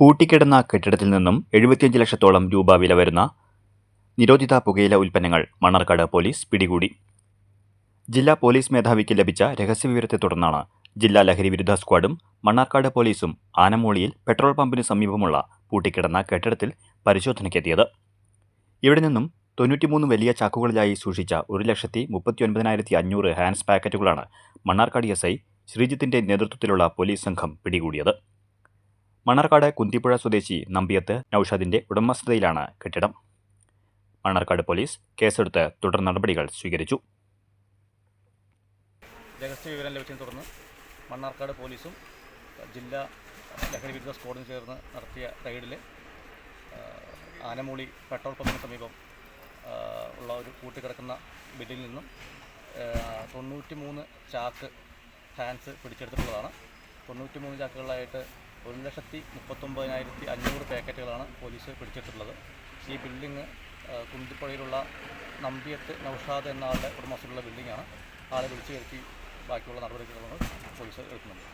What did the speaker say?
പൂട്ടിക്കിടന്ന കെട്ടിടത്തിൽ നിന്നും എഴുപത്തിയഞ്ച് ലക്ഷത്തോളം രൂപ വില വരുന്ന നിരോധിത പുകയില ഉൽപ്പന്നങ്ങൾ മണ്ണാർക്കാട് പോലീസ് പിടികൂടി. ജില്ലാ പോലീസ് മേധാവിക്ക് ലഭിച്ച രഹസ്യവിവരത്തെ തുടർന്നാണ് ജില്ലാ ലഹരി വിരുദ്ധ സ്ക്വാഡും മണ്ണാർക്കാട് പോലീസും ആനമൂളിയിൽ പെട്രോൾ പമ്പിന് സമീപമുള്ള പൂട്ടിക്കിടന്ന കെട്ടിടത്തിൽ പരിശോധനയ്ക്കെത്തിയത്. ഇവിടെ നിന്നും തൊണ്ണൂറ്റിമൂന്ന് വലിയ ചാക്കുകളിലായി സൂക്ഷിച്ച ഒരു ലക്ഷത്തി മുപ്പത്തിയൊൻപതിനായിരത്തി അഞ്ഞൂറ് ഹാൻഡ്സ് പാക്കറ്റുകളാണ് മണ്ണാർക്കാട് എസ് ഐ ശ്രീജിത്തിന്റെ നേതൃത്വത്തിലുള്ള പോലീസ് സംഘം പിടികൂടിയത്. മണ്ണാർക്കാട് കുന്തിപ്പുഴ സ്വദേശി നമ്പിയത്ത് നൌഷാദിന്റെ ഉടമസ്ഥതയിലാണ് കെട്ടിടം. മണ്ണാർക്കാട് പോലീസ് കേസെടുത്ത് തുടർ നടപടികൾ സ്വീകരിച്ചു. രഹസ്യ വിവരം ലഭിച്ചതിനെ തുടർന്ന് മണ്ണാർക്കാട് പോലീസും ജില്ലാ ലഹരി സ്ക്വാഡും ചേർന്ന് നടത്തിയ റെയ്ഡിൽ ആനമൂളി പെട്രോൾ പമ്പിന് സമീപം ഉള്ള ഒരു കൂട്ടിക്കിടക്കുന്ന ബില്ലിൽ നിന്നും തൊണ്ണൂറ്റി മൂന്ന് ചാക്ക് ഫാൻസ് പിടിച്ചെടുത്തിട്ടുള്ളതാണ്. തൊണ്ണൂറ്റി മൂന്ന് ചാക്കുകളായിട്ട് ഒരു ലക്ഷത്തി മുപ്പത്തൊമ്പതിനായിരത്തി അഞ്ഞൂറ് പാക്കറ്റുകളാണ് പോലീസ് പിടിച്ചിട്ടുള്ളത് ഈ ബിൽഡിങ് കുന്തിപ്പുഴയിലുള്ള നമ്പിയത്ത് നൌഷാദ് എന്ന ആളുടെ ഉടമസ്ഥയിലുള്ള ബിൽഡിങ്ങാണ് ആളെ വിളിച്ചു വരുത്തി ബാക്കിയുള്ള നടപടികളാണ് പോലീസ് എടുക്കുന്നുണ്ട്.